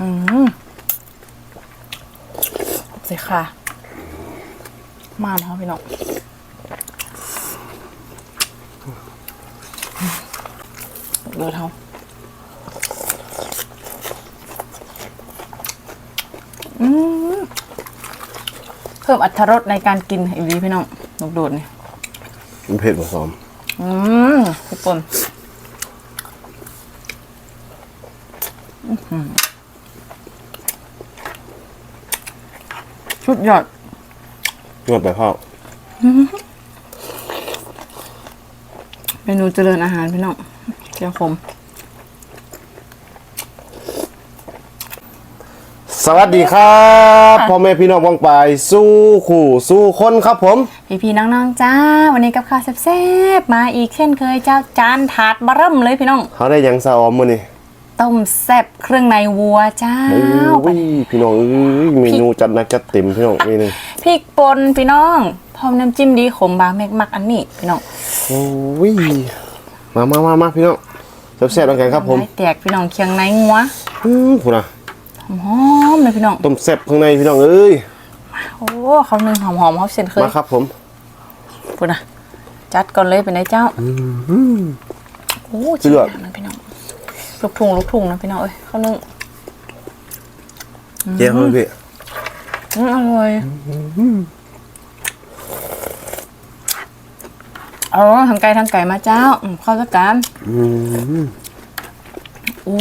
อืมสิค่ะ มาเนาะพี่น้องเลือดเขาอืมเพิ่มอรรถรสในการกินอีกดีพี่น้องลูกโดดนี่มันเผ็ดผสมอืมพี่ปนอื้อ หือชุดยอดนวดไปพ่อเมนูเจริญอาหารพี่น้องเจียวขม สวัสดีครับพ่อแม่พี่น้องวางปลายสู้ขู่สู้คนครับผม พี่พี่ๆน้องๆจ้า วันนี้กับข้าวแซ่บๆมาอีกเช่นเคยเจ้าจานถาดบะเริ่มเลยพี่น้อง เขาได้หยังซาออมมื้อนี่ ต้มแซ่บเครื่องในวัวเจ้าโอ้ยพี่น้องเอ้ยเมนูจัดหนักจัดเต็มพี่น้องนี่นึงพริกป่นพี่น้องพร้อมน้ำจิ้มดีขมบางแมกมักอันนี้พี่น้องโอ้ยมามามามาพี่น้องแซ่บๆแล้วกันครับผมไม้แตกพี่น้องเคียงในงัวอือคุณนะหอมๆเลยพี่น้องต้มแซ่บข้างในพี่น้องเอ้ยโอ้เขาหนึ่งหอมๆเขาเส้นเคยมาครับผมพูดนะจัดก่อนเลยเป็นไงเจ้าโอ้เชื่ชิ้นอใหญ่นะพี่น้อง ลูกทุ่งลูกทุ่งนะพี่น้องเอ้ยเขานึ่งเจ๊เขาพี่อืมอร่อยเอาทางไก่ทางไก่มาเจ้าอืมข้าวสักการอืมโอ้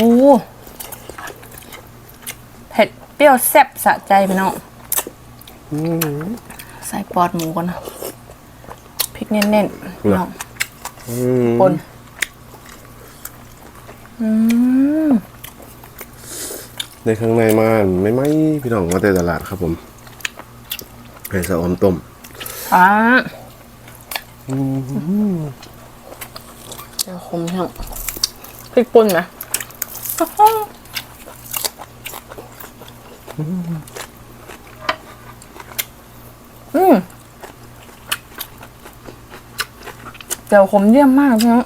เผ็ดเปรี้ยวแซ่บสะใจพี่น้องใส่ปอดหมูก่อนนะพริกเน้นๆพี่น้องอืมปนอืม ในข้างในมาไม่ไหมพี่น้องมาแต่ตลาดครับผมเป็นซาออมต้มอ่าเดี๋ยวคมช่างพริกป่นไหมอืมเดี๋ยวคมเยี่ยมมากพี่น้อง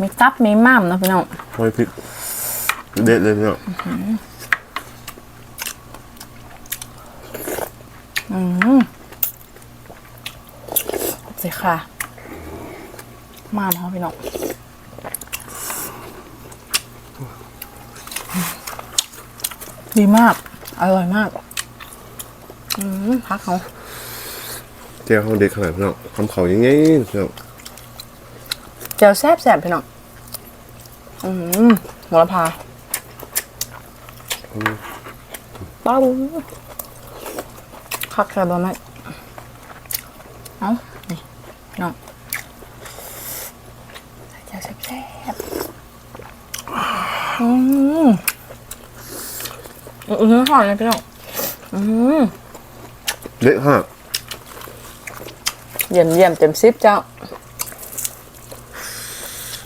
มีตับมีม่ามนะพี่น้องหอยพริกเด็ดเลยพี่น้องสิค่ะ มาเนาะพี่น้องดีมาก อร่อยมาก อืมพักเขาเจ้าเขาเด็ดขนาดพี่น้องคำเขายังไงพี่น้อง เจียวแซ่บแซ่บพี่น้องอืมหัวละพาป้าบูคักแซ่บบ่แม่เอ้านี่พี่น้องใส่เจียวแซ่บแซ่บอืมอือหอมเลยพี่น้องอืมเด็ดฮะเยี่ยมเยี่ยมเต็มซิปเจ้า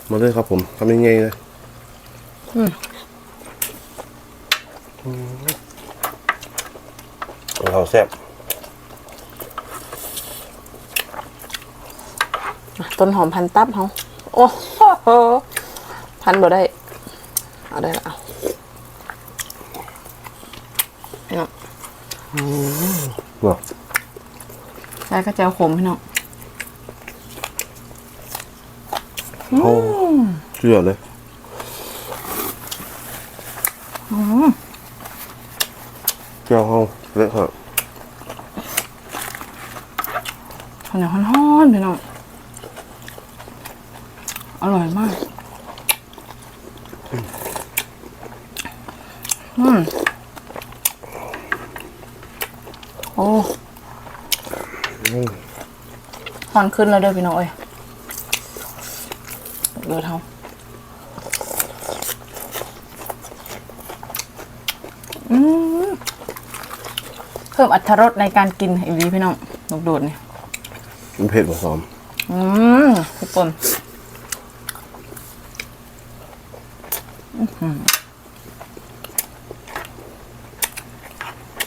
มาเลยครับผมทำยังไงเลยเราแซ่บต้นหอมพันตับเขาโอ้โหพันบ่ได้ เอาได้ละเอาพี่น้องเนาะได้ก็เจียวขมพี่น้อง เขาเชื่อเลยเจ้าเขาเละฮะข้าวเหนียวฮ้อนๆพี่น้องอร่อยมาก อืม โอ้หอนขึ้นแล้วเด้อพี่น้องเอ้ย เดือดเท่าอืมเพิ่มอรรถรสในการกินอีกดีพี่น้องลูกโดดนี่มันเผ็ดผสมอืมพี่ปนอื้อหือ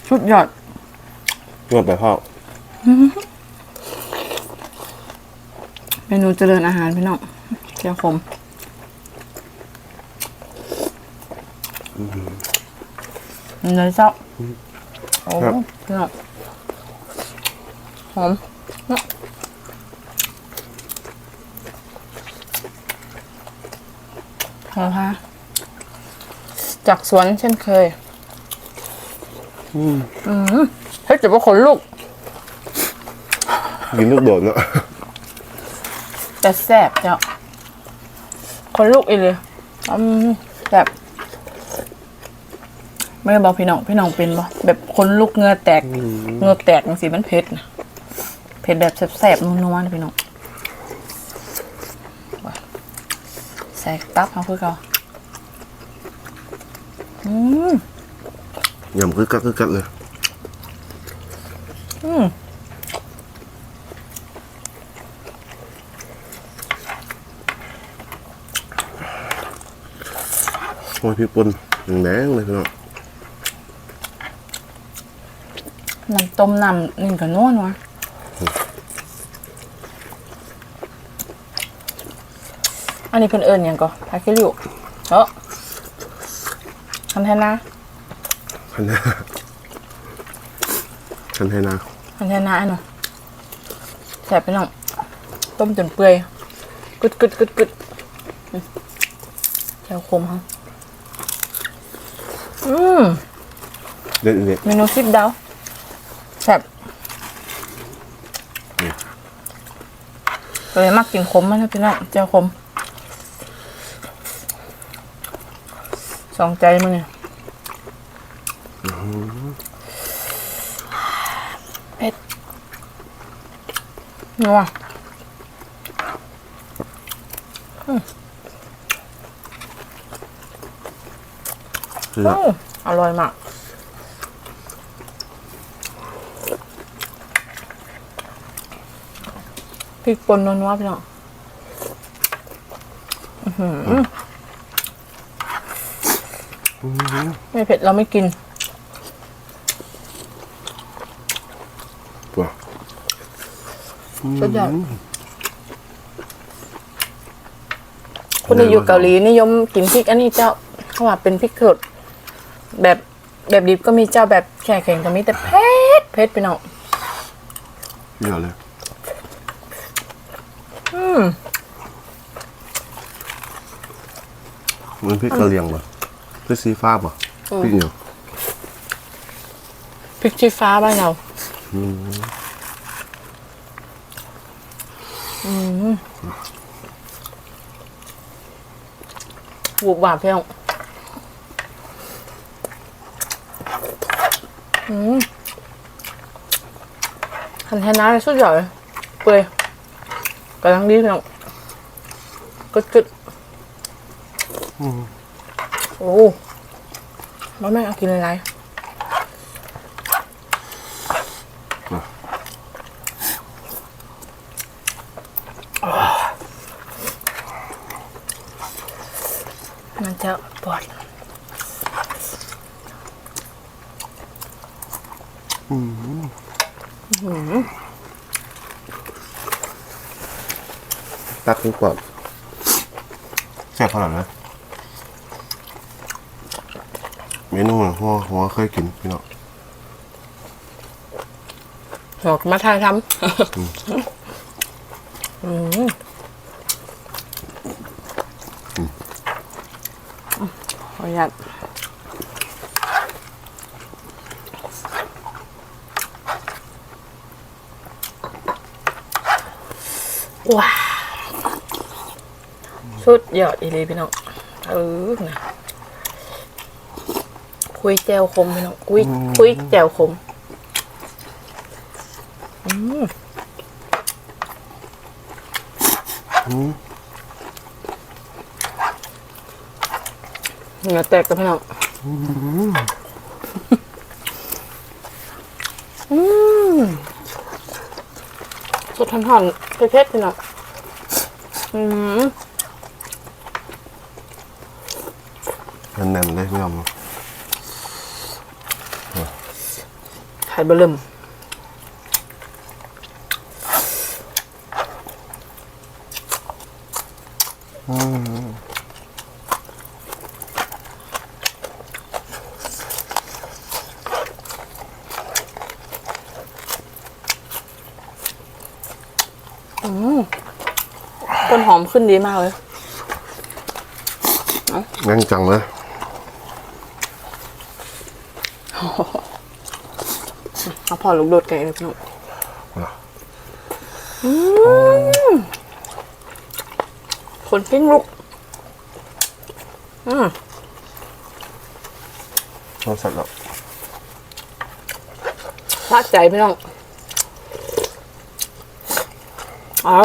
ชุดยอดนวดไปพ่อเมนูเจริญอาหารพี่น้องเจียวขมเนยเจ้าโอ้ครับพี่น้องหอมเนาะหอมค่ะจากสวนเช่นเคยอืมเฮ้ยจะว่าขนลุกกินลูกโดดเนาะแต่แซ่บเจ้า คนลูกอีเลยอืมแบบไม่ได้บอกพี่น้องพี่น้องเป็นบ่แบบคนลูกเหงือแตกเหงือแตกมันสีมันเผ็ดนะเผ็ดแบบแซ่บๆนัวๆนะพี่น้องว่ะใส่ตับเขาเพื่อเขาอืมยำคือกัดคือกัดเลยอืม โอ้ยพี่ป่นแดงๆเลยพี่น้องน้ำต้มน้ำนี่ก็นัวนัวอันนี้เพิ่นเอิญยังก็พาคิริวเออคันแทนนะคันแท้คันแท้นาคันแทนนะอันเนาะแสบไปน้องต้มจนเปื่อยกึดกึดกึดกึดอืมแถวคมฮะ อืมเด็ดเด็ดเมนูซิปดาวแซ่บเลยมักกินขมมันนะพี่น้องเจ้าขมสองใจมึงเนี่ยเผ็ดนัว คือโอ้อร่อยมากพริกป่นนัวๆพี่น้องอื้อหือไม่เผ็ดเราไม่กินตัวสุดยอดคนที่อยู่เกาหลีนิยมกินพริกอันนี้เจ้าเขาว่าเป็นพริกสด แบบแบบดิบก็มีเจ้าแบบแช่แข็งก็มีแต่เผ็ดเผ็ดพี่น้องเยอะเลยอืมเหมือนพริกกะเหรี่ยงป่ะพริกซีฟ้าป่ะพริกเหนียวพริกชี้ฟ้าบ้านเราอืมบุบหวานพี่น้อง อืมหันแทนน้ำสุดยอดเลยเปื่อยกำลังดีพี่น้องกึดกึดโอ้มาแม่เอากินอะไรมันจะปวดตักดีกว่าแซ่บขนาดนั้นเมนูอะหัวหัวเคยกินพี่น้องหอกมาทายทำอืมขออนุญาต ว้าวสุดยอดอีเลยพี่น้องเออนะคุยแจวคมพี่น้องคุยคุยแจวคมเหงื่อแตกกับพี่น้องอืมส ดทันหันๆเผ็ดๆพี่น้องอืมแน่นๆเลยพี่น้องไข่เบะเริ่มหอม ขึ้นดีมากเลยแน่นจังเลยเอาพอลูกโดดไก่เลยพี่น้องอืมคนปิ้งลูกอืมรสสัตว์แล้วพลาดใจพี่น้องเอา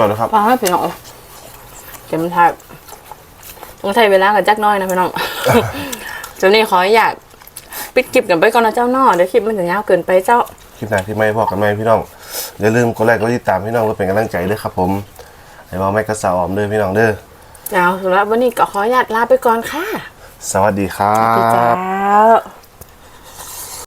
อดเลยครับฟังให้พี่น้องเดี๋ยวมันทายต้องใช้เวลากับจักหน้อยนะพี่น้องเดี๋ยวนี้ขออนุญาตปิดคลิปกันไปก่อนนะเจ้าเนอเดี๋ยวคลิปมันจะยาวเกินไปเจ้าคลิปหน้าที่ไม่พอกันไหมพี่น้องอย่าลืมกดไลค์กดติดตามพี่น้องเพื่อเป็นกำลังใจด้วยครับ ผมให้มาไม่กระสาวออมเด้อพี่น้องเด้อแล้วสำหรับวันนี้ก็ขออนุญาตลาไปก่อนค่ะ สวัสดีครัพี่เจ้บา